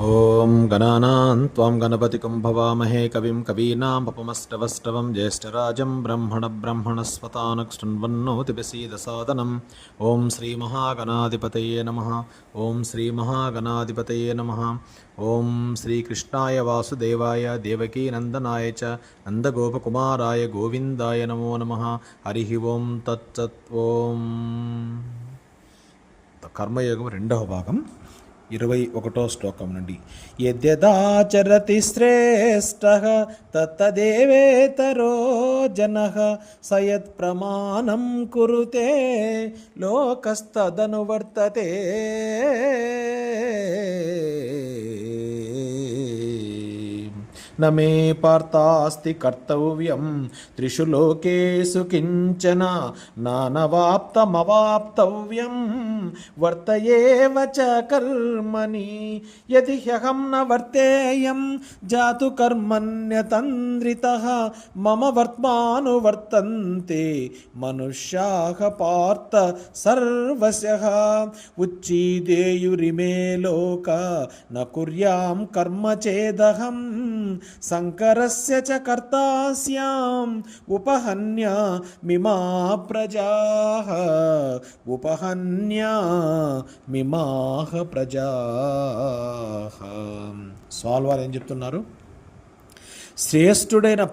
ॐ गणानां त्वां गणपतिकं भवामहे कविं कवीनामपमष्टवष्टवं ज्येष्ठराजं ब्रह्मणब्रह्मणस्पतानक्शृण्वन्नोतिपसीदसादनम् ॐ श्रीमहागणाधिपतये नमः ॐ श्रीमहागणाधिपतये नमः ॐ श्रीकृष्णाय वासुदेवाय देवकीनन्दनाय च नन्दगोपकुमाराय गोविन्दाय नमो नमः हरिः ఓం తచ్చత్ ఓం కర్మయోగం రెండవ భాగం ఇరవై ఒకటో శ్లోకం నుండి. యద్యదాచరతి శ్రేష్ట తత్తదేవేతరో జన సయత్ ప్రమాణం కురుతే లోకస్తదనువర్తతే न मे पार्थास्ति कर्तव्यं त्रिषु लोकेषु किञ्चन नानवाप्तमवाप्तव्यं वर्त एव च कर्मणि यदि ह्यहं न वर्तेयं जातु कर्मण्यतन्द्रितः मम वर्त्मानुवर्तन्ते मनुष्याः पार्थ सर्वशः उच्चीदेयुरिमे लोक न कुर्यां कर्म चेदहं శంకరస్య చ కర్తాస్యాం ఉపహన్యా మిమా ప్రజాహ ఉపహన్యా మిమాహ ప్రజాహ స్వాల్వారు ఏం చెప్తున్నారు శ్రేష్ఠుడైన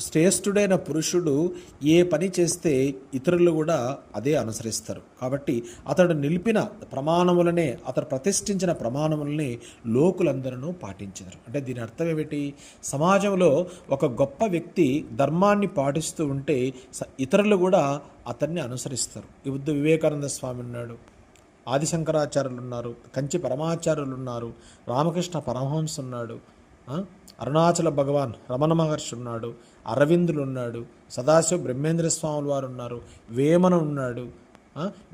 శ్రేష్ఠుడైన పురుషుడు ఏ పని చేస్తే ఇతరులు కూడా అదే అనుసరిస్తారు. కాబట్టి అతడు నిలిపిన ప్రమాణములనే అతడు ప్రతిష్ఠించిన ప్రమాణములని లోకులందరూ పాటించారు అంటే దీని అర్థం ఏమిటి? సమాజంలో ఒక గొప్ప వ్యక్తి ధర్మాన్ని పాటిస్తూ ఉంటే స- ఇతరులు కూడా అతన్ని అనుసరిస్తారు. ఈ బుద్ధ వివేకానంద స్వామి ఉన్నాడు. ఆదిశంకరాచార్యులు ఉన్నారు కంచి పరమాచార్యులు ఉన్నారు రామకృష్ణ పరమహంస ఉన్నాడు అరుణాచల భగవాన్ రమణ మహర్షి ఉన్నాడు. అరవిందులు ఉన్నాడు సదాశివ బ్రహ్మేంద్ర స్వాముల వారు ఉన్నారు వేమన ఉన్నాడు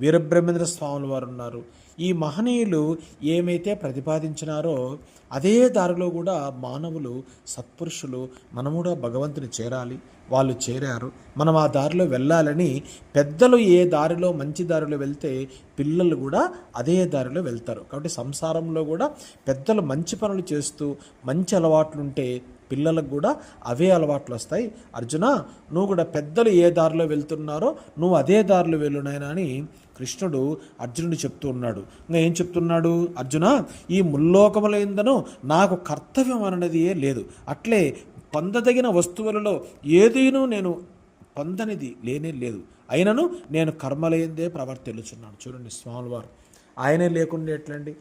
వీరబ్రహ్మేంద్ర స్వాముల వారు ఉన్నారు ఈ మహనీయులు ఏమైతే ప్రతిపాదించినారో అదే దారిలో కూడా మానవులు సత్పురుషులు మనము కూడా భగవంతుని చేరాలి వాళ్ళు చేరారు. మనం ఆ దారిలో వెళ్ళాలని పెద్దలు ఏ దారిలో మంచి దారిలో వెళ్తే పిల్లలు కూడా అదే దారిలో వెళ్తారు. కాబట్టి సంసారంలో కూడా పెద్దలు మంచి పనులు చేస్తూ మంచి అలవాట్లు ఉంటే పిల్లలకు కూడా అవే అలవాట్లు వస్తాయి. అర్జున నువ్వు కూడా పెద్దలు ఏ దారిలో వెళ్తున్నారో నువ్వు అదే దారిలో వెళ్ళునైనా అని కృష్ణుడు అర్జునుడు చెప్తూ ఉన్నాడు. ఇంకా ఏం చెప్తున్నాడు? అర్జున ఈ ముల్లోకములందనూ నాకు కర్తవ్యం అనేది ఏ లేదు. అట్లే పొందదగిన వస్తువులలో ఏదీనూ నేను పొందనిది లేనే లేదు. అయినను నేను కర్మలైందే ప్రవర్తిల్లుచున్నాను. చూడండి స్వామి వారు ఆయనే లేకుండా ఎట్లండి?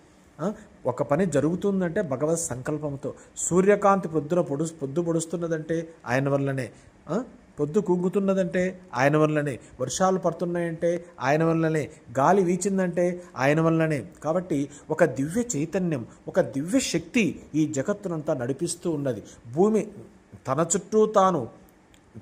ఒక పని జరుగుతుందంటే భగవత్ సంకల్పంతో సూర్యకాంతి పొద్దున పొడు పొద్దు పొడుస్తున్నదంటే ఆయన వల్లనే. పొద్దు కుంగుతున్నదంటే ఆయన వల్లనే. వర్షాలు పడుతున్నాయంటే ఆయన వల్లనే. గాలి వీచిందంటే ఆయన వల్లనే. కాబట్టి ఒక దివ్య చైతన్యం ఒక దివ్య శక్తి ఈ జగత్తునంతా నడిపిస్తూ ఉన్నది. భూమి తన చుట్టూ తాను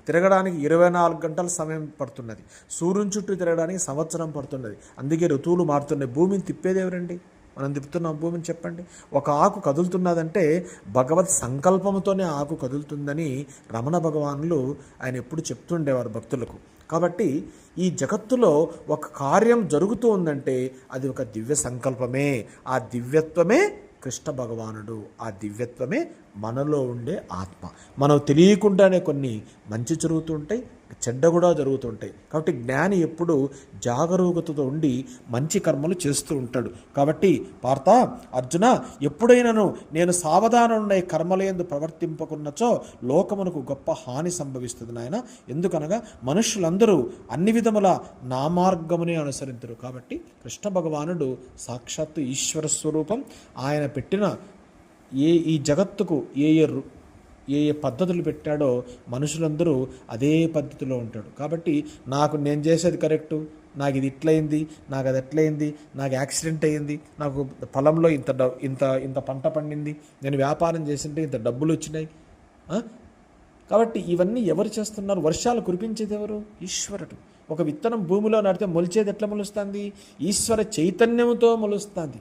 తిరగడానికి ఇరవై నాలుగు గంటల సమయం పడుతున్నది. సూర్యుని చుట్టూ తిరగడానికి సంవత్సరం పడుతున్నది. అందుకే ఋతువులు మారుతున్నాయి. భూమిని తిప్పేది ఎవరండి? మనం తిప్పుతున్నాం భూమిని చెప్పండి. ఒక ఆకు కదులుతున్నదంటే భగవత్ సంకల్పంతోనే ఆకు కదులుతుందని రమణ భగవానులు ఆయన ఎప్పుడు చెప్తుండేవారు భక్తులకు. కాబట్టి ఈ జగత్తులో ఒక కార్యం జరుగుతూ ఉందంటే అది ఒక దివ్య సంకల్పమే. ఆ దివ్యత్వమే కృష్ణ భగవానుడు. ఆ దివ్యత్వమే మనలో ఉండే ఆత్మ. మనం తెలియకుండానే కొన్ని మంచి జరుగుతుంటాయి చెడ్డ కూడా జరుగుతుంటాయి. కాబట్టి జ్ఞాని ఎప్పుడు జాగరూకతతో ఉండి మంచి కర్మలు చేస్తూ ఉంటాడు. కాబట్టి పార్త అర్జున ఎప్పుడైనాను నేను సావధానున్న కర్మలందు ప్రవర్తింపకున్నచో లోకమునకు గొప్ప హాని సంభవిస్తుంది నాయన. ఎందుకనగా మనుషులందరూ అన్ని విధముల నా మార్గమునే అనుసరించరు కాబట్టి కృష్ణ భగవానుడు సాక్షాత్తు ఈశ్వర స్వరూపం. ఆయన పెట్టిన ఏ ఈ జగత్తుకు ఏ ఏ ఏ ఏ పద్ధతులు పెట్టాడో మనుషులందరూ అదే పద్ధతిలో ఉంటాడు. కాబట్టి నాకు నేను చేసేది కరెక్టు నాకు ఇది ఇట్లయింది నాకు అది ఎట్లయింది నాకు యాక్సిడెంట్ అయ్యింది నాకు పొలంలో ఇంత డ ఇంత ఇంత పంట పండింది నేను వ్యాపారం చేసింటే ఇంత డబ్బులు వచ్చినాయి కాబట్టి ఇవన్నీ ఎవరు చేస్తున్నారు? వర్షాలు కురిపించేది ఎవరు? ఈశ్వరుడు. ఒక విత్తనం భూమిలో నడితే మొలిచేది ఎట్లా మొలుస్తుంది? ఈశ్వర చైతన్యంతో మొలుస్తుంది.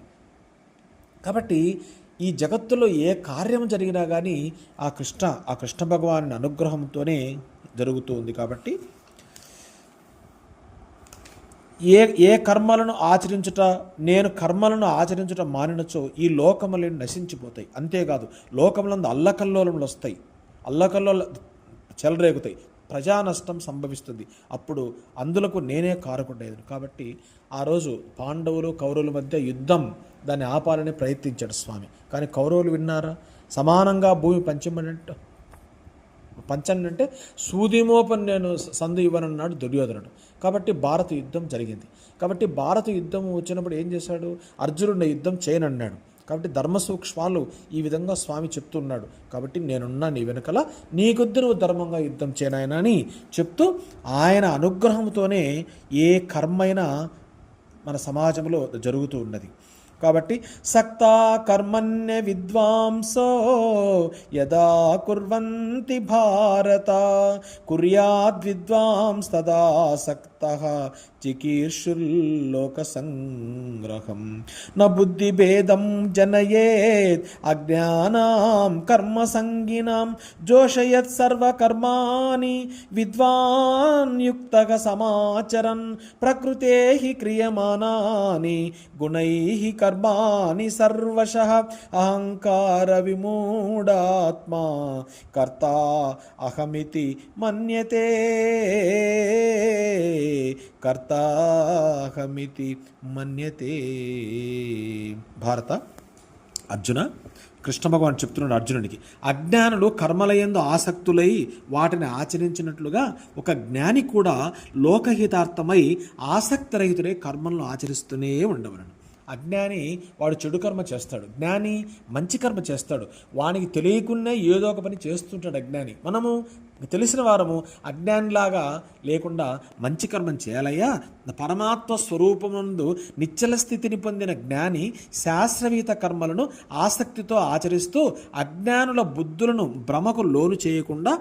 కాబట్టి ఈ జగత్తులో ఏ కార్యం జరిగినా కానీ ఆ కృష్ణ ఆ కృష్ణ భగవాని అనుగ్రహంతోనే జరుగుతూ ఉంది కాబట్టి ఏ ఏ కర్మలను ఆచరించుట నేను కర్మలను ఆచరించుట మానినచో ఈ లోకములు నశించిపోతాయి. అంతేకాదు లోకములందు అల్లకల్లోలములు వస్తాయి. అల్లకల్లోల చెలరేగుతాయి. ప్రజా నష్టం సంభవిస్తుంది. అప్పుడు అందులకు నేనే కారకుండేది కాబట్టి ఆ రోజు పాండవులు కౌరవుల మధ్య యుద్ధం దాన్ని ఆపాలని ప్రయత్నించాడు స్వామి. కానీ కౌరవులు విన్నారా? సమానంగా భూమి పంచమనంట పంచండి అంటే సూదిమోపని నేను సందు ఇవ్వనన్నాడు దుర్యోధనుడు. కాబట్టి భారత యుద్ధం జరిగింది. కాబట్టి భారత యుద్ధం వచ్చినప్పుడు ఏం చేశాడు? అర్జునుడు యుద్ధం చేయనన్నాడు. కాబట్టి ధర్మ సూక్ష్మాలు ఈ విధంగా స్వామి చెప్తున్నాడు. కాబట్టి నేనున్నా నీ వెనుకల నీకొద్దు నువ్వు ధర్మంగా యుద్ధం చేయనాయన అని చెప్తూ ఆయన అనుగ్రహంతోనే ఏ కర్మైనా మన సమాజంలో జరుగుతూ ఉన్నది. కాబట్టి సక్తా కర్మణ్య విద్వాంసో యదా కుర్వంతి భారత కుర్యాద్ విద్వాంస్ తదా సక్త చికీర్షుల్లోక సంగ్రహం న బుద్ధిభేదం జనయేత్. అజ్ఞానాం కర్మ సంగినాం జోషయత్ సర్వకర్మాణి. విద్వాన్ యుక్త సమాచరన్. ప్రకృతే క్రియమానాని. గుణై కర్మాణి సర్వశ. అహంకార విమూఢాత్మా. కర్త అహమితి మన్యతే. కర్తాహమితి మన్యతే. భారత అర్జున కృష్ణ భగవాన్ చెప్తున్నాడు అర్జునుడికి అజ్ఞానులు కర్మలయందు ఆసక్తులై వాటిని ఆచరించినట్లుగా ఒక జ్ఞాని కూడా లోకహితార్థమై ఆసక్తిరహితుడే కర్మలను ఆచరిస్తూనే ఉండవలను. అజ్ఞాని వాడు చెడు కర్మ చేస్తాడు. జ్ఞాని మంచి కర్మ చేస్తాడు. వానికి తెలియకుండా ఏదో ఒక పని చేస్తుంటాడు అజ్ఞాని. మనము తెలిసిన వారము అజ్ఞానిలాగా లేకుండా మంచి కర్మం చేయాలయ్యా. పరమాత్మ స్వరూపమునందు నిచ్చల స్థితిని పొందిన జ్ఞాని శాస్త్రవీత కర్మలను ఆసక్తితో ఆచరిస్తూ అజ్ఞానుల బుద్ధులను భ్రమకు లోను చేయకుండా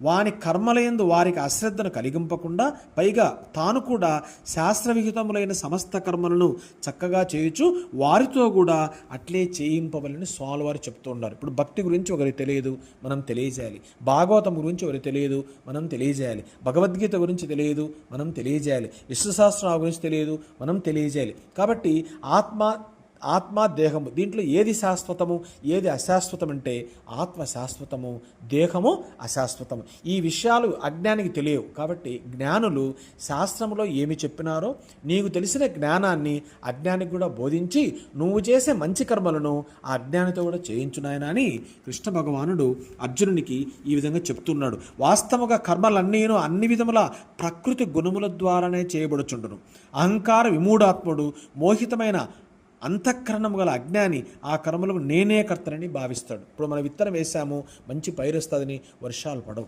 వాని కర్మలయందు వారికి అశ్రద్ధను కలిగింపకుండా పైగా తాను కూడా శాస్త్రవిహితములైన సమస్త కర్మలను చక్కగా చేయుచు వారితో కూడా అట్లే చేయింపవలని స్వామి వారు చెప్తూ ఉన్నారు. ఇప్పుడు భక్తి గురించి ఒకరికి తెలియదు మనం తెలియజేయాలి. భాగవతం గురించి ఒకరికి తెలియదు మనం తెలియజేయాలి. భగవద్గీత గురించి తెలియదు మనం తెలియజేయాలి. విశ్వశాస్త్రం గురించి తెలియదు మనం తెలియజేయాలి. కాబట్టి ఆత్మ ఆత్మ దేహము. దీంట్లో ఏది శాశ్వతము ఏది అశాశ్వతం అంటే ఆత్మ శాశ్వతము దేహము అశాశ్వతము. ఈ విషయాలు అజ్ఞానికి తెలియవు. కాబట్టి జ్ఞానులు శాస్త్రములో ఏమి చెప్పినారో నీకు తెలిసిన జ్ఞానాన్ని అజ్ఞానికి కూడా బోధించి నువ్వు చేసే మంచి కర్మలను ఆ అజ్ఞానితో కూడా చేయించున్నాయన అని కృష్ణ భగవానుడు అర్జునునికి ఈ విధంగా చెప్తున్నాడు. వాస్తవంగా కర్మలన్నీను అన్ని విధముల ప్రకృతి గుణముల ద్వారానే చేయబడుచుండును. అహంకార విమూఢాత్ముడు మోహితమైన అంతఃకరణము గల అజ్ఞాని ఆ కర్మలకు నేనే కర్తనని భావిస్తాడు. ఇప్పుడు మనం విత్తనం వేసాము మంచి పైరు వస్తుందని వర్షాలు పడవు.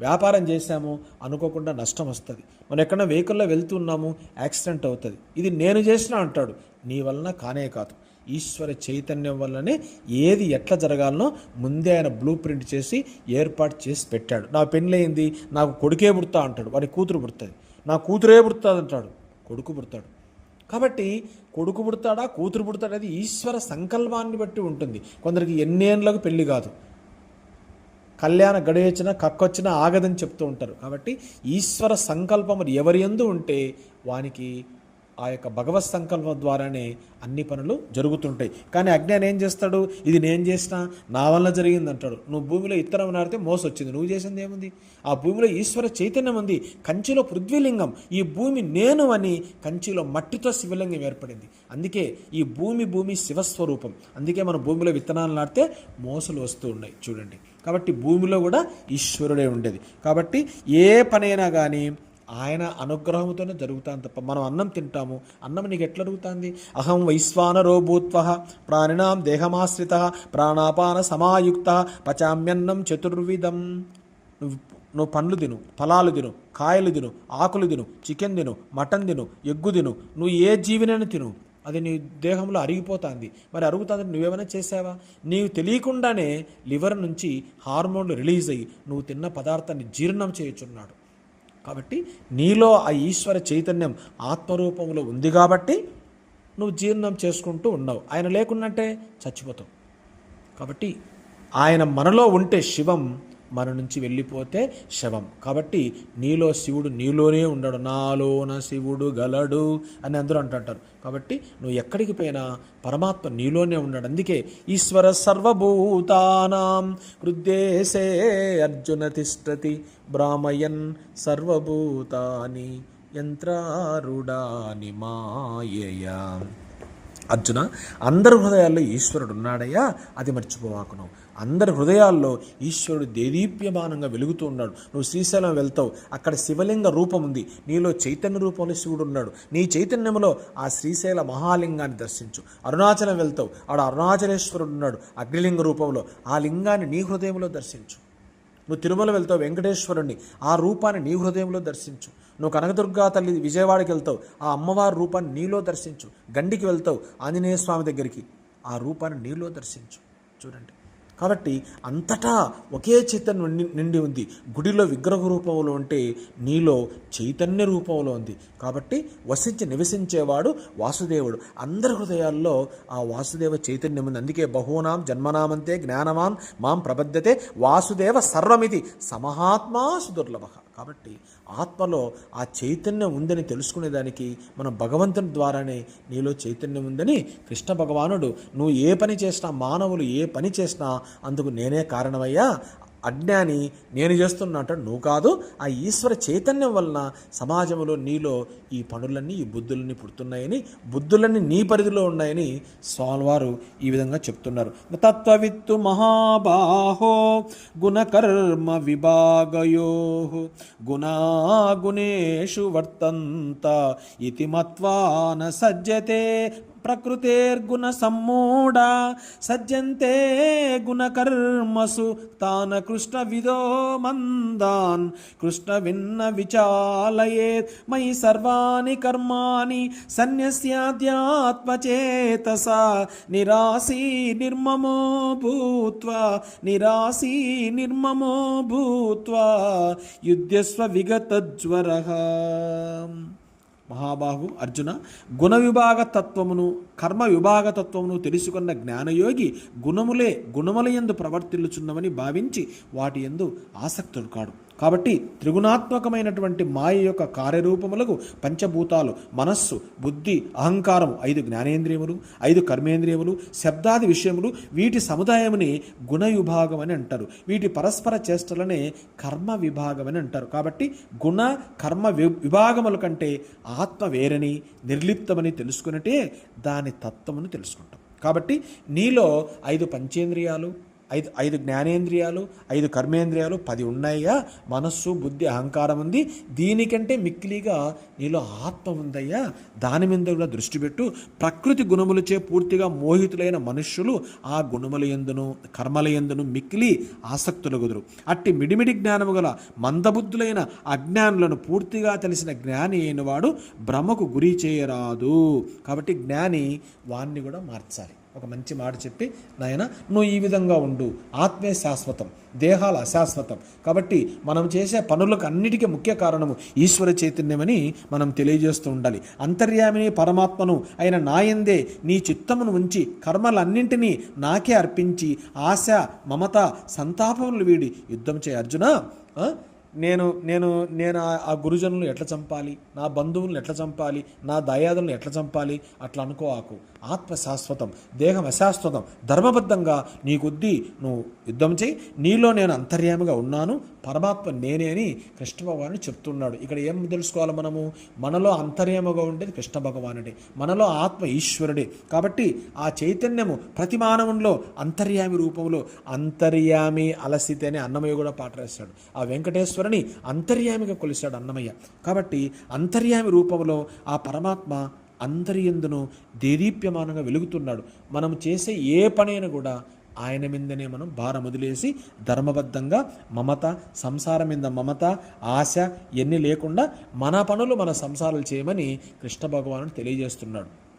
వ్యాపారం చేశాము అనుకోకుండా నష్టం వస్తుంది. మనం ఎక్కడన్నా వెహికల్లో వెళ్తున్నాము యాక్సిడెంట్ అవుతుంది. ఇది నేను చేసిన అంటాడు నీ వలన కానే కాదు. ఈశ్వర చైతన్యం వల్లనే ఏది ఎట్లా జరగాలనో ముందే ఆయన బ్లూ ప్రింట్ చేసి ఏర్పాటు చేసి పెట్టాడు. నా పెళ్ళయింది నాకు కొడుకే పుడతా అంటాడు. వాడి కూతురు పుడుతుంది. నా కూతురే పుడుతుంది అంటాడు. కొడుకు పుడతాడు. కాబట్టి కొడుకు పుడతాడా కూతురు పుడతాడా అది ఈశ్వర సంకల్పాన్ని బట్టి ఉంటుంది. కొందరికి ఎన్నేళ్ళకు పెళ్ళి కాదు. కళ్యాణ గడియొచ్చినా కక్కొచ్చినా ఆగదని చెప్తూ ఉంటారు. కాబట్టి ఈశ్వర సంకల్పం ఎవరి ఎందు ఉంటే వానికి ఆ యొక్క భగవత్ సంకల్పం ద్వారానే అన్ని పనులు జరుగుతుంటాయి. కానీ అజ్ఞానం ఏం చేస్తాడు? ఇది నేను చేసినా నా వల్ల జరిగింది అంటాడు. నువ్వు భూమిలో ఇత్తరం నాడితే మోస వచ్చింది నువ్వు చేసింది ఏముంది? ఆ భూమిలో ఈశ్వర చైతన్యం ఉంది. కంచిలో పృథ్వీలింగం. ఈ భూమి నేను అని కంచిలో మట్టితో శివలింగం ఏర్పడింది. అందుకే ఈ భూమి భూమి శివస్వరూపం. అందుకే మన భూమిలో విత్తనాలు నాటితే మోసలు వస్తూ ఉన్నాయి. చూడండి. కాబట్టి భూమిలో కూడా ఈశ్వరుడే ఉండేది. కాబట్టి ఏ పనైనా కానీ ఆయన అనుగ్రహంతోనే జరుగుతాను తప్ప మనం అన్నం తింటాము. అన్నం నీకు ఎట్లా అడుగుతుంది అహం వైశ్వానరో భూత్వ ప్రాణినాం దేహమాశ్రిత ప్రాణాపాన సమాయుక్త పచామ్యన్నం చతుర్విధం. నువ్వు నువ్వు పండ్లు తిను ఫలాలు తిను కాయలు తిను ఆకులు తిను చికెన్ తిను మటన్ తిను ఎగ్గు తిను. నువ్వు ఏ జీవినైనా తిను. అది నీ దేహంలో అరిగిపోతుంది. మరి అరుగుతుంది నువ్వేమైనా చేసావా? నీవు తెలియకుండానే లివర్ నుంచి హార్మోన్లు రిలీజ్ అయ్యి నువ్వు తిన్న పదార్థాన్ని జీర్ణం చేయుచున్నాడు. కాబట్టి నీలో ఆ ఈశ్వర చైతన్యం ఆత్మరూపంలో ఉంది కాబట్టి నువ్వు జీర్ణం చేసుకుంటూ ఉన్నావు. ఆయన లేకున్నట్టే చచ్చిపోతావు. కాబట్టి ఆయన మనలో ఉంటే శివం మన నుంచి వెళ్ళిపోతే శవం. కాబట్టి నీలో శివుడు నీలోనే ఉండడు. నాలోన శివుడు గలడు అని అందరూ అంటుంటారు. కాబట్టి నువ్వు ఎక్కడికి పోయినా పరమాత్మ నీలోనే ఉన్నాడు. అందుకే ఈశ్వర సర్వభూతానాం హృద్దేశే అర్జున తిష్టతి బ్రాహ్మయన్ సర్వభూతాని యంత్రారుడాని మాయయా. అర్జున అందరి హృదయాల్లో ఈశ్వరుడు ఉన్నాడయ్యా అది మర్చిపోవాకును అందరి హృదయాల్లో ఈశ్వరుడు దేదీప్యమానంగా వెలుగుతూ ఉన్నాడు. నువ్వు శ్రీశైలం వెళ్తావు. అక్కడ శివలింగ రూపం ఉంది. నీలో చైతన్య రూపంలో శివుడు ఉన్నాడు. నీ చైతన్యంలో ఆ శ్రీశైల మహాలింగాన్ని దర్శించు. అరుణాచలం వెళ్తావు. ఆడ అరుణాచలేశ్వరుడు ఉన్నాడు. అగ్నిలింగ రూపంలో. ఆ లింగాన్ని నీ హృదయంలో దర్శించు. నువ్వు తిరుమల వెళ్తావు. వెంకటేశ్వరుణ్ణి. ఆ రూపాన్ని నీ హృదయంలో దర్శించు. నువ్వు కనకదుర్గా తల్లి విజయవాడకి వెళ్తావు. ఆ అమ్మవారి రూపాన్ని నీలో దర్శించు. గండికి వెళ్తావు. ఆంజనేయ స్వామి దగ్గరికి. ఆ రూపాన్ని నీలో దర్శించు. చూడండి. కాబట్టి అంతటా ఒకే చైతన్యం నిండి- ఉంది. గుడిలో విగ్రహ రూపంలో ఉంటే నీలో చైతన్య రూపంలో ఉంది. కాబట్టి వసించి నివసించేవాడు వాసుదేవుడు. అందరి హృదయాల్లో ఆ వాసుదేవ చైతన్యం ఉంది. అందుకే బహూనాం జన్మనామంతే జ్ఞానమాన్ మాం ప్రబద్ధతే వాసుదేవ సర్వమిది సమహాత్మా సుదుర్లభ. కాబట్టి ఆత్మలో ఆ చైతన్యం ఉందని తెలుసుకునేదానికి మనం భగవంతుని ద్వారానే నీలో చైతన్యం ఉందని కృష్ణ భగవానుడు నువ్వు ఏ పని చేసినా మానవులు ఏ పని చేసినా అందుకు నేనే కారణమయ్యా అజ్ఞాని నేను చేస్తున్నట్టు నువ్వు కాదు. ఆ ఈశ్వర చైతన్యం వలన సమాజంలో నీలో ఈ పనులన్నీ ఈ బుద్ధులన్నీ పుడుతున్నాయని బుద్ధులన్నీ నీ పరిధిలో ఉన్నాయని స్వామివారు ఈ విధంగా చెప్తున్నారు. తత్వవిత్తు మహాబాహో గుణకర్మ విభాగయో గుణాగుణేషు వర్తంత. ఇతి మత్వాన న సజ్జతే ప్రకృతేర్గుణ సమ్మూఢ సజ్జంతే గుణకర్మసు తాన కృష్ణ విదో మందాన్. కృష్ణ విన్న విచాలయే మయి సర్వాణి కర్మాణి సన్యస్యాధ్యాత్మచేతస నిరాశీ నిర్మమో భూత్వా నిరాశీ నిర్మమో భూత్వా. యుద్ధస్వ విగతజ్వర మహాబాహు అర్జున గుణ విభాగ తత్వమును కర్మ విభాగ తత్వమును తెలుసుకున్న జ్ఞానయోగి గుణములే గుణములయందు ప్రవర్తిల్లుచున్నవని భావించి వాటి ఎందు ఆసక్తుడు కాడు. కాబట్టి త్రిగుణాత్మకమైనటువంటి మాయ యొక్క కార్యరూపములకు పంచభూతాలు మనస్సు బుద్ధి అహంకారము ఐదు జ్ఞానేంద్రియములు ఐదు కర్మేంద్రియములు శబ్దాది విషయములు వీటి సముదాయముని గుణ విభాగం అని అంటారు. వీటి పరస్పర చేష్టలనే కర్మ విభాగం అని అంటారు. కాబట్టి గుణ కర్మ విభాగముల కంటే ఆత్మ వేరని నిర్లిప్తమని తెలుసుకున్నట్టే దాని తత్వమును తెలుసుకుంటాం. కాబట్టి నీలో ఐదు పంచేంద్రియాలు ఐదు ఐదు జ్ఞానేంద్రియాలు ఐదు కర్మేంద్రియాలు పది ఉన్నాయా మనస్సు బుద్ధి అహంకారం ఉంది. దీనికంటే మిక్కిలిగా నీలో ఆత్మ ఉందయ్యా. దాని మీద కూడా దృష్టి పెట్టు. ప్రకృతి గుణములచే పూర్తిగా మోహితులైన మనుష్యులు ఆ గుణముల ఎందును కర్మల ఎందును మిక్కిలి ఆసక్తులు కుదురు అట్టి మిడిమిడి జ్ఞానము గల మందబుద్ధులైన అజ్ఞానులను పూర్తిగా తెలిసిన జ్ఞాని అయిన వాడు భ్రమకు గురి చేయరాదు. కాబట్టి జ్ఞాని వాణ్ణి కూడా మార్చాలి. ఒక మంచి మాట చెప్పి నాయన నువ్వు ఈ విధంగా ఉండు. ఆత్మే శాశ్వతం. దేహాలు అశాశ్వతం. కాబట్టి మనం చేసే పనులకు అన్నిటికీ ముఖ్య కారణము ఈశ్వర చైతన్యమని మనం తెలియజేస్తూ ఉండాలి. అంతర్యామిని పరమాత్మను అయిన నాయందే నీ చిత్తమును ఉంచి కర్మలన్నింటినీ నాకే అర్పించి ఆశ మమత సంతాపములు వీడి యుద్ధం చేయ. అర్జున నేను నేను నేను ఆ- గురుజనులను ఎట్లా చంపాలి? నా బంధువులను ఎట్లా చంపాలి? నా దయాదులను ఎట్లా చంపాలి? అట్లా అనుకో ఆకు. ఆత్మ శాశ్వతం దేహం అశాశ్వతం ధర్మబద్ధంగా నీ కొద్దీ నువ్వు యుద్ధం చేయి. నీలో నేను అంతర్యామిగా ఉన్నాను. పరమాత్మ నేనే అని కృష్ణ భగవాను చెప్తున్నాడు. ఇక్కడ ఏం తెలుసుకోవాలి మనము? మనలో అంతర్యాముగా ఉండేది కృష్ణ భగవానుడే. మనలో ఆత్మ ఈశ్వరుడే. కాబట్టి ఆ చైతన్యము ప్రతి మానవంలో అంతర్యామి రూపంలో అంతర్యామి అలసితే అని అన్నమయ్య కూడా పాట రాశాడు. ఆ వెంకటేశ్వరుని అంతర్యామిగా కొలిశాడు అన్నమయ్య. కాబట్టి అంతర్యామి రూపంలో ఆ పరమాత్మ అందరి ఎందునో దేదీప్యమానంగా వెలుగుతున్నాడు. మనం చేసే ఏ పనైనా కూడా ఆయన మీదనే మనం భారం వదిలేసి ధర్మబద్ధంగా మమత సంసారం మీద మమత ఆశ ఎన్ని లేకుండా మన పనులు మన సంసారాలు చేయమని కృష్ణ భగవానుడు తెలియజేస్తున్నాడు.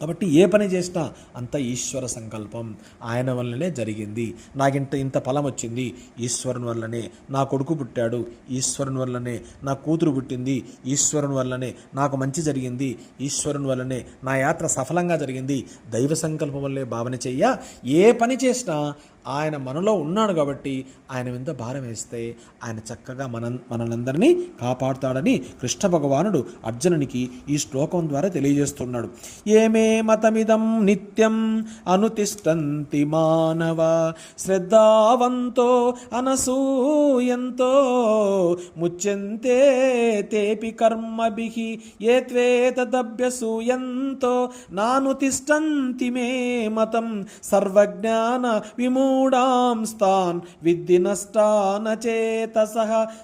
కాబట్టి ఏ పని చేసినా అంత ఈశ్వర సంకల్పం ఆయన వల్లనే జరిగింది. నాకింత ఇంత ఫలం వచ్చింది. ఈశ్వరుని వల్లనే నా కొడుకు పుట్టాడు. ఈశ్వరుని వల్లనే నా కూతురు పుట్టింది. ఈశ్వరుని వల్లనే నాకు మంచి జరిగింది. ఈశ్వరుని వల్లనే నా యాత్ర సఫలంగా జరిగింది. దైవ సంకల్పం వల్లే భావన చెయ్య. ఏ పని చేసినా ఆయన మనలో ఉన్నాడు కాబట్టి ఆయన మీద భారం వేస్తే ఆయన చక్కగా మన మనలందరినీ కాపాడుతాడని కృష్ణ భగవానుడు అర్జునునికి ఈ శ్లోకం ద్వారా తెలియజేస్తున్నాడు. ఏమే మతమిదం నిత్యం అనుతిష్టంతి మానవ శ్రద్ధావంతో అనసూయంతో ముచ్యంతే తేపి కర్మభి ఏ త్వేతదభ్యసూయంతో నానుతిష్టంతి మే మతం సర్వజ్ఞాన మూఢాంస్తాన్ విద్ధి నష్టానచేతస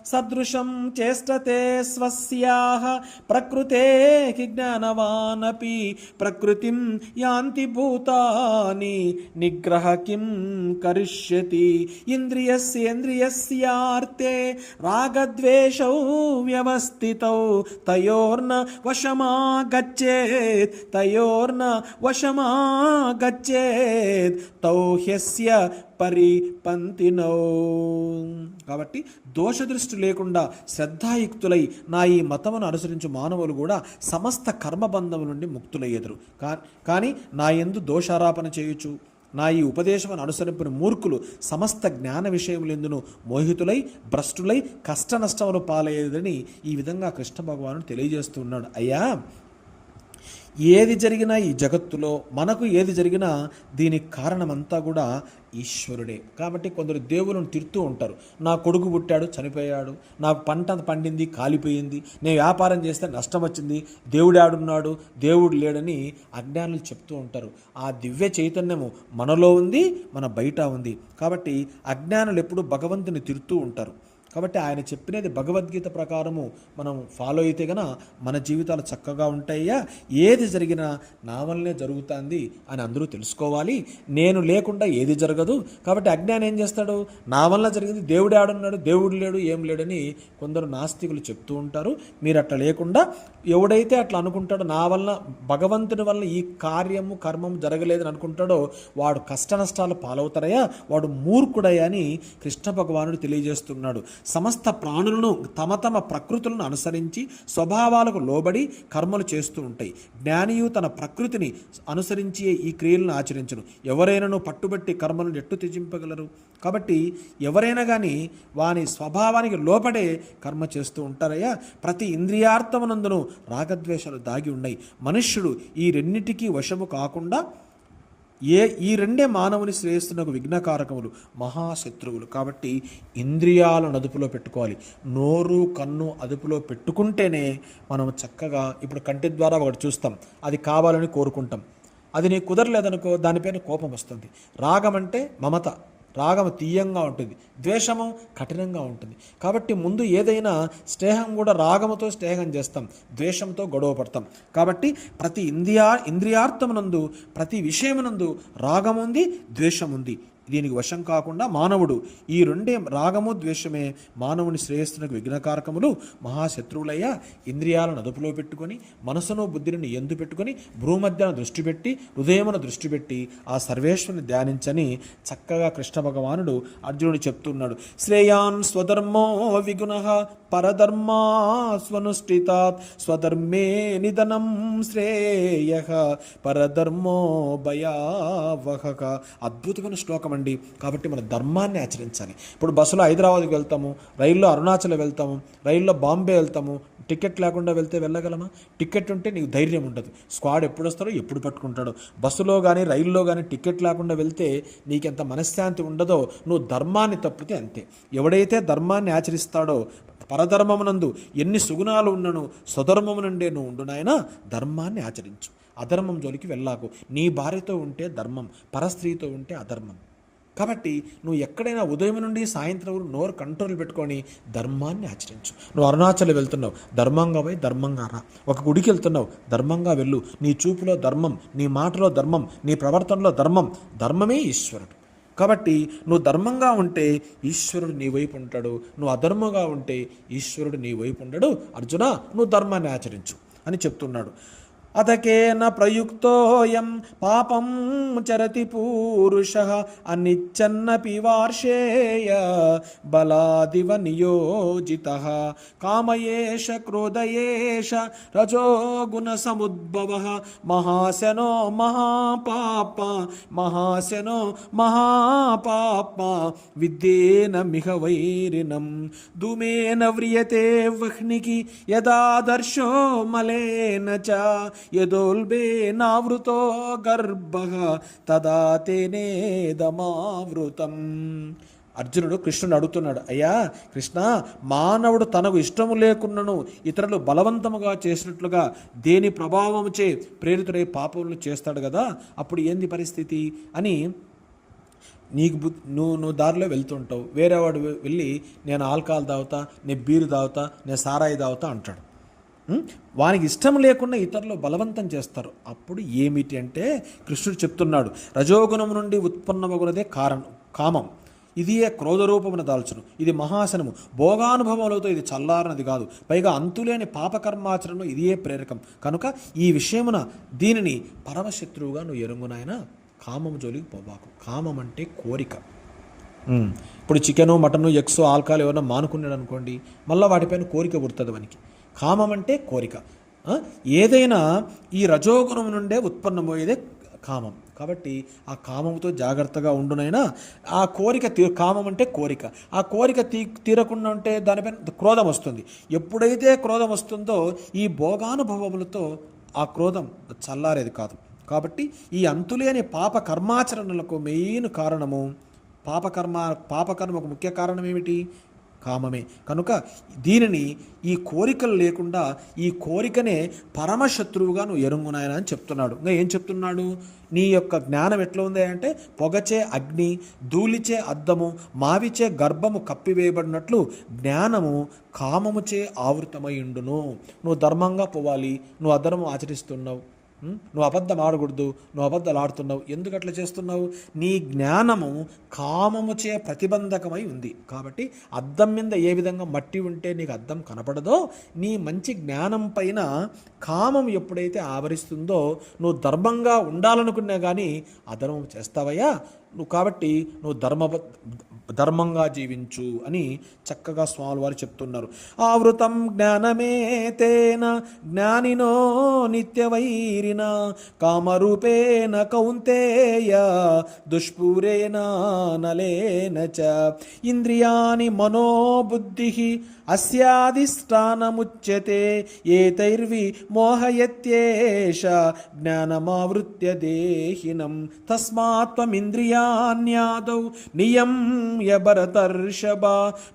సదృశం చేష్టతే స్వస్యాః. ప్రకృతేకి జ్ఞానవానపి. ప్రకృతిం యాంతి భూతాని. నిగ్రహ కిం కరిష్యతి. ఇంద్రియస్యేంద్రియస్యార్తే రాగద్వేషౌ వ్యవస్థితౌ. తయోర్న వశమాగచ్చేత్. తయోర్న వశమాగచ్చేత్. తౌ హ్యస్య పరిపంతినౌ. కాబట్టి దోషదృష్టి లేకుండా శ్రద్ధాయుక్తులై నా ఈ మతమును అనుసరించు మానవులు కూడా సమస్త కర్మబంధము నుండి ముక్తులయ్యేదరు. కా కానీ నా ఎందు దోషారాపణ చేయొచ్చు నా ఈ ఉపదేశమును అనుసరింపిన మూర్ఖులు సమస్త జ్ఞాన విషయములందును మోహితులై భ్రష్టులై కష్ట నష్టములు పాలయ్యేదని ఈ విధంగా కృష్ణ భగవాను తెలియజేస్తున్నాడు అయ్యా ఏది జరిగినా ఈ జగత్తులో మనకు ఏది జరిగినా దీనికి కారణమంతా కూడా ఈశ్వరుడే. కాబట్టి కొందరు దేవులను తిడుతూ ఉంటారు. నా కొడుకు పుట్టాడు చనిపోయాడు. నా పంట పండింది కాలిపోయింది. నేను వ్యాపారం చేస్తే నష్టం వచ్చింది. దేవుడు ఆడున్నాడు దేవుడు లేడని అజ్ఞానులు చెప్తూ ఉంటారు. ఆ దివ్య చైతన్యము మనలో ఉంది మన బయట ఉంది. కాబట్టి అజ్ఞానులు ఎప్పుడు భగవంతుని తిడుతూ ఉంటారు. కాబట్టి ఆయన చెప్పినది భగవద్గీత ప్రకారము మనం ఫాలో అయితే గన మన జీవితాలు చక్కగా ఉంటాయ్యా. ఏది జరిగినా నా వల్లనే జరుగుతుంది అని అందరూ తెలుసుకోవాలి. నేను లేకుండా ఏది జరగదు. కాబట్టి అజ్ఞానం ఏం చేస్తాడు? నా వల్ల జరిగింది. దేవుడు ఆడున్నాడు. దేవుడు లేడు. ఏం లేడని కొందరు నాస్తికులు చెప్తూ ఉంటారు. మీరు అట్లా లేకుండా ఎవడైతే అట్లా అనుకుంటాడో నా వల్ల భగవంతుని వల్ల ఈ కార్యము కర్మము జరగలేదని అనుకుంటాడో వాడు కష్ట నష్టాలు పాలవుతారయ్యా. వాడు మూర్ఖుడయ్యా అని కృష్ణ భగవానుడు తెలియజేస్తున్నాడు. సమస్త ప్రాణులను తమ తమ ప్రకృతులను అనుసరించి స్వభావాలకు లోబడి కర్మలు చేస్తూ ఉంటాయి. జ్ఞానియు తన ప్రకృతిని అనుసరించి ఈ క్రియలను ఆచరించను. ఎవరైనాను పట్టుబట్టి కర్మలను ఎట్టు త్యజింపగలరు? కాబట్టి ఎవరైనా కానీ వాని స్వభావానికి లోపడే కర్మ చేస్తూ ఉంటారయ్యా. ప్రతి ఇంద్రియార్థమునందును రాగద్వేషాలు దాగి ఉన్నాయి. మనుష్యుడు ఈ రెండింటికీ వశము కాకుండా ఏ ఈ రెండే మానవుని శ్రేయస్సునకు విఘ్నకారకములు మహాశత్రువులు. కాబట్టి ఇంద్రియాలను అదుపులో పెట్టుకోవాలి. నోరు కన్ను అదుపులో పెట్టుకుంటేనే మనం చక్కగా ఇప్పుడు కంటి ద్వారా ఒకటి చూస్తాం. అది కావాలని కోరుకుంటాం. అది నీకు కుదరలేదనుకో దానిపైన కోపం వస్తుంది. రాగం అంటే మమత. రాగము తీయంగా ఉంటుంది ద్వేషము కఠినంగా ఉంటుంది. కాబట్టి ముందు ఏదైనా స్నేహం కూడా రాగముతో స్నేహం చేస్తాం ద్వేషంతో గొడవ పడతాం. కాబట్టి ప్రతి ఇంద్రియా ఇంద్రియార్థమునందు ప్రతి విషయమునందు రాగముంది ఉంది ద్వేషం ఉంది దీనికి వశం కాకుండా మానవుడు ఈ రెండే రాగము ద్వేషమే మానవుని శ్రేయస్సునకు విఘ్నకారకములు. మహాశత్రువులయ్యా ఇంద్రియాలను అదుపులో పెట్టుకొని మనసును బుద్ధిని ఎందు పెట్టుకొని భ్రూమధ్యన దృష్టి పెట్టి హృదయమును దృష్టి పెట్టి ఆ సర్వేశ్వరుని ధ్యానించని చక్కగా కృష్ణ భగవానుడు అర్జునుడు చెప్తున్నాడు. శ్రేయాన్ స్వధర్మో విగుణ పరధర్మా స్వనుష్ఠితాత్ స్వధర్మే నిధనం శ్రేయ పరధర్మో భయావహక అద్భుతమైన శ్లోకం అండి కాబట్టి మన ధర్మాన్ని ఆచరించాలి. ఇప్పుడు బస్సులో హైదరాబాద్కి వెళ్తాము రైల్లో అరుణాచల్ వెళ్తాము రైల్లో బాంబే వెళ్తాము టికెట్ లేకుండా వెళ్తే వెళ్ళగలమా? టికెట్ ఉంటే నీకు ధైర్యం ఉండదు. స్క్వాడ్ ఎప్పుడు వస్తాడో ఎప్పుడు పట్టుకుంటాడో. బస్సులో కానీ రైల్లో కానీ టికెట్ లేకుండా వెళ్తే నీకెంత మనశ్శాంతి ఉండదో నువ్వు ధర్మాన్ని తప్పితే అంతే. ఎవడైతే ధర్మాన్ని ఆచరిస్తాడో పరధర్మమునందు ఎన్ని సుగుణాలు ఉన్నను స్వధర్మము నుండే నువ్వు ఉండు నాయన ధర్మాన్ని ఆచరించు. అధర్మం జోలికి వెళ్ళాకు. నీ భార్యతో ఉంటే ధర్మం పరస్త్రీతో ఉంటే అధర్మం. కాబట్టి నువ్వు ఎక్కడైనా ఉదయం నుండి సాయంత్రం నోరు కంట్రోల్ పెట్టుకొని ధర్మాన్ని ఆచరించు. నువ్వు అరుణాచల్ వెళ్తున్నావు ధర్మంగా పోయి ధర్మంగా రా. ఒక గుడికి వెళ్తున్నావు ధర్మంగా వెళ్ళు. నీ చూపులో ధర్మం నీ మాటలో ధర్మం నీ ప్రవర్తనలో ధర్మం ధర్మమే ఈశ్వరుడు. కాబట్టి నువ్వు ధర్మంగా ఉంటే ఈశ్వరుడు నీ వైపు ఉంటాడు. నువ్వు అధర్మంగా ఉంటే ఈశ్వరుడు నీ వైపు ఉండడు. అర్జున నువ్వు ధర్మాన్ని ఆచరించు అని చెప్తున్నాడు. अथ केन प्रयुक्तोऽयं पापं चरति पूरुषः अनिच्छन्नपि वार्षेय बलादिव नियोजितः। काम एष क्रोध एष रजोगुणसमुद्भवः महाशनो, महापाप महाशनो, महापाप, विद्येन मिह वैरिणं। धूमेन व्रियते वह्निः यदादर्शो मलेन च। యదోల్బేనావృతో గర్భ తదా తేనేదమావృతం అర్జునుడు కృష్ణుడు అడుగుతున్నాడు అయ్యా కృష్ణ మానవుడు తనకు ఇష్టము లేకున్నను ఇతరులు బలవంతముగా చేసినట్లుగా దేని ప్రభావముచే ప్రేరితుడై పాపములు చేస్తాడు కదా అప్పుడు ఏంది పరిస్థితి అని నీకు నువ్వు నువ్వు దారిలో వెళ్తుంటావు వేరేవాడు వెళ్ళి నేను ఆల్కహాల్ తాగుతా నేను బీరు తాగుతా నేను సారాయి తాగుతా అంటాడు వానికి ఇష్టం లేకుండా ఇతరులు బలవంతం చేస్తారు. అప్పుడు ఏమిటి అంటే కృష్ణుడు చెప్తున్నాడు రజోగుణం నుండి ఉత్పన్నమగునదే కారణం కామం. ఇదియే క్రోధరూపమున దాల్చును. ఇది మహాసనము భోగానుభవములతో ఇది చల్లారనది కాదు. పైగా అంతులేని పాపకర్మాచరణను ఇదియే ప్రేరకం. కనుక ఈ విషయమున దీనిని పరమశత్రువుగా నువ్వు ఎరుంగునాయన? కామము జోలికి పోబాకు. కామం అంటే కోరిక. ఇప్పుడు చికెను మటను ఎగ్స్ ఆల్కహాల్ ఏమైనా మానుకున్నాడు అనుకోండి మళ్ళీ వాటిపైన కోరిక పుడుతుంది మనకి కామం అంటే కోరిక ఏదైనా ఈ రజోగుణం నుండే ఉత్పన్నమయ్యేదే కామం. కాబట్టి ఆ కామంతో జాగ్రత్తగా ఉండునైనా ఆ కోరిక తీ కామం అంటే కోరిక. ఆ కోరిక తీ తీరకుండా ఉంటే దానిపైన క్రోధం వస్తుంది. ఎప్పుడైతే క్రోధం వస్తుందో ఈ భోగానుభవములతో ఆ క్రోధం చల్లారేది కాదు. కాబట్టి ఈ అంతులేని పాప కర్మాచరణలకు మెయిన్ కారణము పాపకర్మ పాపకర్మకు ముఖ్య కారణం ఏమిటి? కామమే. కనుక దీనిని ఈ కోరికలు లేకుండా ఈ కోరికనే పరమశత్రువుగా నువ్వు ఎరుంగునాయన అని చెప్తున్నాడు. ఇంకా ఏం చెప్తున్నాడు? నీ యొక్క జ్ఞానం ఎట్లా ఉంది అంటే పొగచే అగ్ని ధూళిచే అద్దము మావిచే గర్భము కప్పివేయబడినట్లు జ్ఞానము కామముచే ఆవృతమై ఉండును. నువ్వు ధర్మంగా పోవాలి. నువ్వు అధర్మం ఆచరిస్తున్నావు. నువ్వు అబద్ధం ఆడకూడదు నువ్వు అబద్ధాలు ఆడుతున్నావు. ఎందుకు అట్లా చేస్తున్నావు? నీ జ్ఞానము కామముచే ప్రతిబంధకమై ఉంది. కాబట్టి అద్దం మీద ఏ విధంగా మట్టి ఉంటే నీకు అద్దం కనపడదో నీ మంచి జ్ఞానం పైన కామం ఎప్పుడైతే ఆవరిస్తుందో నువ్వు ధర్మంగా ఉండాలనుకున్నా కానీ అధర్మం చేస్తావయ్యా. నువ్వు కాబట్టి నువ్వు ధర్మ ధర్మంగా జీవించు అని చక్కగా స్వామి వారు చెప్తున్నారు. ఆవృతం జ్ఞానమే తేన జ్ఞానినో నిత్యవైరిన కామరూపేణ కౌంతేయ దుష్పూరేణ నలేన చ. ఇంద్రియాని మనోబుద్ధి అస్యాధిష్టానముచ్యతే ఏతైర్వి మోహయత్యేష జ్ఞానమావృత్య దేహినం. తస్మాత్వమింద్రియా త్వమింద్రియాణ్యాదౌ నియమ్య భరతర్షభ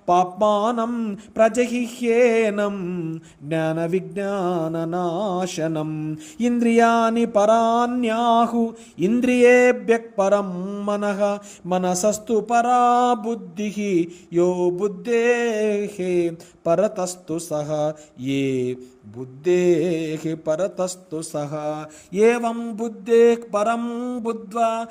పాప్మానం ప్రజహిహ్యేనం జ్ఞాన విజ్ఞాననాశనం ఇంద్రియాని పరాన్యాహు ఇంద్రియేభ్య పరం మనః మనసస్తు పరా బుద్ధి యో బుద్ధే పరతస్తు సహ ఏ బుద్ధే పరతస్తు సహ ఏం బుద్ధే పరం బుద్ధ్వా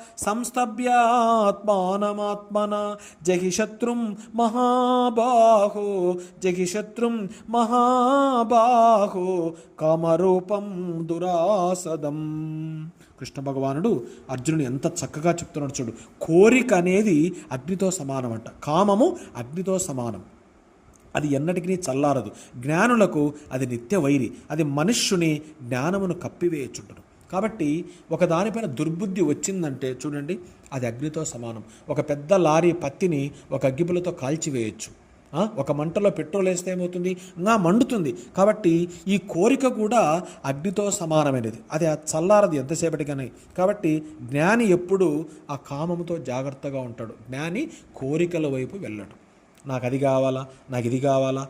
ఆత్మానమాత్మన. జగి శత్రుం మహాబాహో. జగి శత్రుం మహాబాహో. కామరూపం దురాసదం. కృష్ణ భగవానుడు అర్జునుడు ఎంత చక్కగా చెప్తున్నాడు చూడు. కోరిక అనేది అగ్నితో సమానం అంట కామము అగ్నితో సమానం. అది ఎన్నటికీ చల్లారదు. జ్ఞానులకు అది నిత్య వైరి. అది మనుష్యుని జ్ఞానమును కప్పివేయచుంటును కాబట్టి ఒక దానిపైన దుర్బుద్ధి వచ్చిందంటే చూడండి అది అగ్నితో సమానం. ఒక పెద్ద లారీ పత్తిని ఒక అగ్గిపులతో కాల్చివేయచ్చు. ఒక మంటలో పెట్రోల్ వేస్తే ఏమవుతుంది? ఇంకా మండుతుంది. కాబట్టి ఈ కోరిక కూడా అగ్నితో సమానమైనది. అది ఆ చల్లారది ఎంతసేపటికని. కాబట్టి జ్ఞాని ఎప్పుడు ఆ కామముతో జాగ్రత్తగా ఉంటాడు. జ్ఞాని కోరికల వైపు వెళ్ళడు. నాకు అది కావాలా నాకు ఇది కావాలా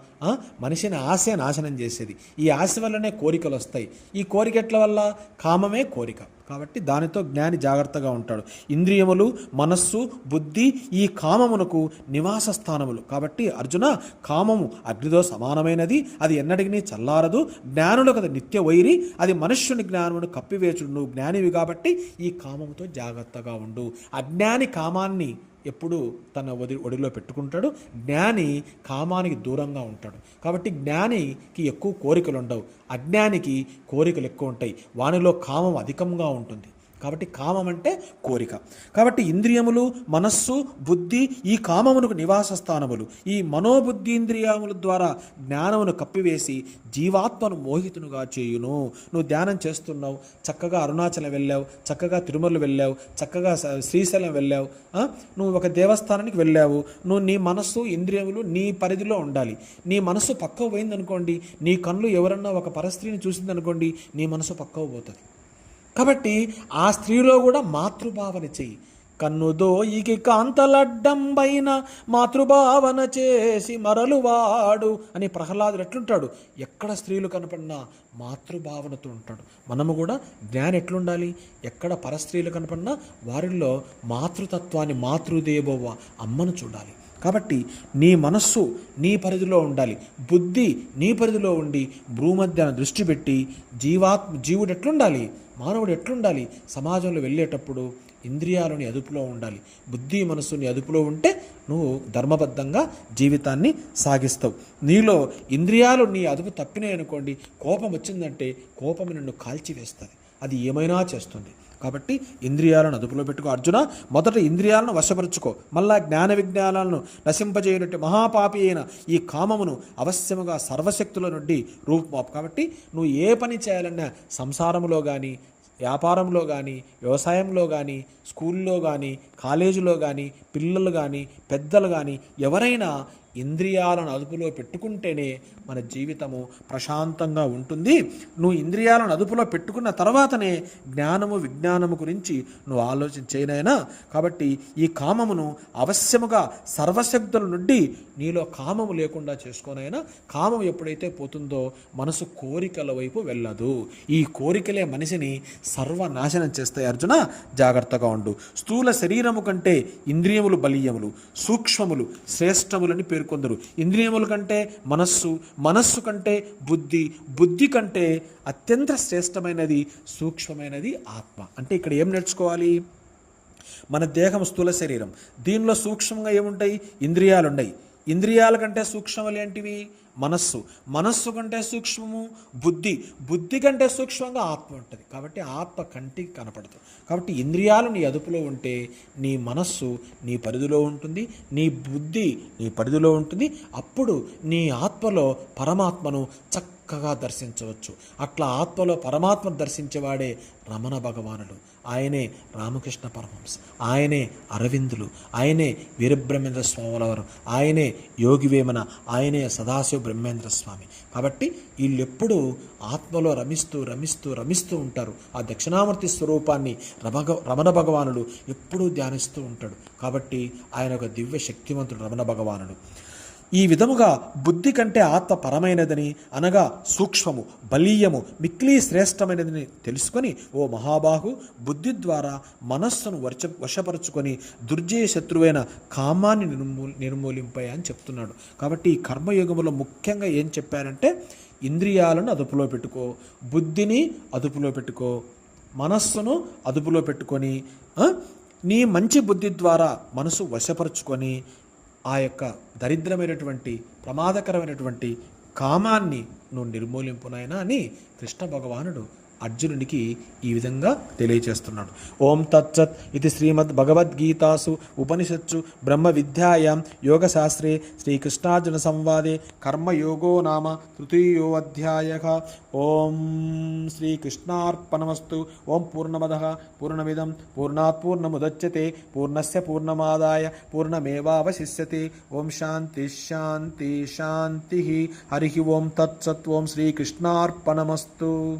మనిషిని ఆశ నాశనం చేసేది. ఈ ఆశ వల్లనే కోరికలు వస్తాయి. ఈ కోరికట్ల వల్ల? కామమే కోరిక. కాబట్టి దానితో జ్ఞాని జాగ్రత్తగా ఉంటాడు. ఇంద్రియములు మనస్సు బుద్ధి ఈ కామమునకు నివాస స్థానములు. కాబట్టి అర్జున కామము అగ్నితో సమానమైనది. అది ఎన్నటికీ చల్లారదు. జ్ఞానులకు అది నిత్య వైరి. అది మనుష్యుని జ్ఞానమును కప్పివేచుడు జ్ఞానివి కాబట్టి ఈ కామముతో జాగ్రత్తగా ఉండు. అజ్ఞాని కామాన్ని ఎప్పుడు తన వది ఒడిలో పెట్టుకుంటాడు. జ్ఞాని కామానికి దూరంగా ఉంటాడు. కాబట్టి జ్ఞానికి ఎక్కువ కోరికలు ఉండవు అజ్ఞానికి కోరికలు ఎక్కువ ఉంటాయి. వానిలో కామం అధికంగా ఉంటుంది. కాబట్టి కామం అంటే కోరిక. కాబట్టి ఇంద్రియములు మనస్సు బుద్ధి ఈ కామమునకు నివాస స్థానములు. ఈ మనోబుద్ధి ఇంద్రియముల ద్వారా జ్ఞానమును కప్పివేసి జీవాత్మను మోహితునుగా చేయును. నువ్వు ధ్యానం చేస్తున్నావు చక్కగా అరుణాచలం వెళ్ళావు చక్కగా తిరుమల వెళ్ళావు చక్కగా శ్రీశైలం వెళ్ళావు నువ్వు ఒక దేవస్థానానికి వెళ్ళావు. నువ్వు నీ మనస్సు ఇంద్రియములు నీ పరిధిలో ఉండాలి. నీ మనస్సు పక్కకు పోయిందనుకోండి నీ కళ్ళు ఎవరన్నా ఒక పరస్త్రీని చూసిందనుకోండి నీ మనసు పక్కకు పోతుంది. కాబట్టి ఆ స్త్రీలో కూడా మాతృభావన చెయ్యి. కన్నుదోయికి కాంతలడ్డంబైన మాతృభావన చేసి మరలువాడు అని ప్రహ్లాదుడు ఎట్లుంటాడు? ఎక్కడ స్త్రీలు కనపడినా మాతృభావనతో ఉంటాడు. మనము కూడా జ్ఞానం ఎట్లుండాలి? ఎక్కడ పరస్త్రీలు కనపడినా వారిల్లో మాతృతత్వాన్ని మాతృదేవోవ అమ్మను చూడాలి. కాబట్టి నీ మనస్సు నీ పరిధిలో ఉండాలి. బుద్ధి నీ పరిధిలో ఉండి భూమధ్యాన దృష్టి పెట్టి జీవాత్మ జీవుడు ఎట్లుండాలి? మానవుడు ఎట్లుండాలి? సమాజంలో వెళ్ళేటప్పుడు ఇంద్రియాలని అదుపులో ఉండాలి. బుద్ధి మనస్సుని అదుపులో ఉంటే నువ్వు ధర్మబద్ధంగా జీవితాన్ని సాగిస్తావు. నీలో ఇంద్రియాలు నీ అదుపు తప్పినాయి అనుకోండి కోపం వచ్చిందంటే కోపం నిన్ను కాల్చివేస్తుంది అది ఏమైనా చేస్తుంది. కాబట్టి ఇంద్రియాలను అదుపులో పెట్టుకో. అర్జున మొదట ఇంద్రియాలను వశపరుచుకో. మళ్ళా జ్ఞాన విజ్ఞానాలను నశింపజేయనట్టు మహాపాపి అయిన ఈ కామమును అవశ్యముగా సర్వశక్తుల నుండి రూపుమాపు కాబట్టి నువ్వు ఏ పని చేయాలన్నా సంసారంలో కానీ వ్యాపారంలో కానీ వ్యవసాయంలో కానీ స్కూల్లో కానీ కాలేజీలో కానీ పిల్లలు కానీ పెద్దలు కానీ ఎవరైనా ఇంద్రియాలను అదుపులో పెట్టుకుంటేనే మన జీవితము ప్రశాంతంగా ఉంటుంది. నువ్వు ఇంద్రియాలను అదుపులో పెట్టుకున్న తర్వాతనే జ్ఞానము విజ్ఞానము గురించి నువ్వు ఆలోచన చేయనైనా కాబట్టి ఈ కామమును అవశ్యముగా సర్వశక్తుల నుండి నీలో కామము లేకుండా చేసుకోనైనా కామం ఎప్పుడైతే పోతుందో మనసు కోరికల వైపు వెళ్ళదు. ఈ కోరికలే మనిషిని సర్వనాశనం చేస్తాయి అర్జున. జాగ్రత్తగా ఉండు. స్థూల శరీరము కంటే ఇంద్రియములు బలీయములు సూక్ష్మములు శ్రేష్టములని పేర్కొందరు. ఇంద్రియముల కంటే మనస్సు మనస్సు కంటే బుద్ధి బుద్ధి కంటే అత్యంత శ్రేష్టమైనది సూక్ష్మమైనది ఆత్మ. అంటే ఇక్కడ ఏం నేర్చుకోవాలి? మన దేహం స్థూల శరీరం. దీనిలో సూక్ష్మంగా ఏముంటాయి? ఇంద్రియాలు ఉన్నాయి ఇంద్రియాల కంటే సూక్ష్మములు ఏంటివి? మనస్సు. మనస్సు కంటే సూక్ష్మము బుద్ధి. బుద్ధి కంటే సూక్ష్మంగా ఆత్మ ఉంటుంది. కాబట్టి ఆత్మ కంటికి కనపడదు. కాబట్టి ఇంద్రియాలు నీ అదుపులో ఉంటే నీ మనస్సు నీ పరిధిలో ఉంటుంది. నీ బుద్ధి నీ పరిధిలో ఉంటుంది. అప్పుడు నీ ఆత్మలో పరమాత్మను చక్క చక్కగా దర్శించవచ్చు. అట్లా ఆత్మలో పరమాత్మ దర్శించేవాడే రమణ భగవానుడు. ఆయనే రామకృష్ణ పరమహంస. ఆయనే అరవిందులు. ఆయనే వీరబ్రహ్మేంద్ర స్వాముల వారు ఆయనే యోగి వేమన. ఆయనే సదాశివ బ్రహ్మేంద్ర స్వామి. కాబట్టి వీళ్ళెప్పుడూ ఆత్మలో రమిస్తూ రమిస్తూ రమిస్తూ ఉంటారు. ఆ దక్షిణామూర్తి స్వరూపాన్ని రమగ రమణ భగవానుడు ఎప్పుడూ ధ్యానిస్తూ ఉంటాడు. కాబట్టి ఆయన ఒక దివ్య శక్తివంతుడు రమణ భగవానుడు. ఈ విధముగా బుద్ధి కంటే ఆత్మ పరమైనదని అనగా సూక్ష్మము బలీయము మిక్లీ శ్రేష్టమైనదని తెలుసుకొని ఓ మహాబాహు బుద్ధి ద్వారా మనస్సును వర్చ వశపరుచుకొని దుర్జయ శత్రువైన కామాన్ని నిర్మూ నిర్మూలింపాయి అని చెప్తున్నాడు. కాబట్టి ఈ కర్మయుగములో ముఖ్యంగా ఏం చెప్పారంటే ఇంద్రియాలను అదుపులో పెట్టుకో బుద్ధిని అదుపులో పెట్టుకో మనస్సును అదుపులో పెట్టుకొని నీ మంచి బుద్ధి ద్వారా మనసు వశపరుచుకొని ఆ యొక్క దరిద్రమైనటువంటి ప్రమాదకరమైనటువంటి కామాన్ని నువ్వు నిర్మూలింపునైనా అని కృష్ణ భగవానుడు అర్జునునికి ఈ విధంగా తెలియచేస్తున్నాడు. ఓం తత్సత్ ఇది శ్రీమద్ భగవద్గీతాసు ఉపనిషత్సు బ్రహ్మ విద్యాయాం యోగశాస్త్రే శ్రీకృష్ణార్జున సంవాదే కర్మయోగో నామ తృతీయోధ్యాయ. ఓం శ్రీకృష్ణార్పణమస్తు. ఓం పూర్ణమద. పూర్ణమిదం. పూర్ణాత్ పూర్ణముదచ్యతే. పూర్ణస్ పూర్ణమాదాయ. పూర్ణమేవావశిష్యతే. ఓం శాంతి శాంతి శాంతి. హరి ఓం తత్సత్. ఓం శ్రీకృష్ణార్పణమస్తు.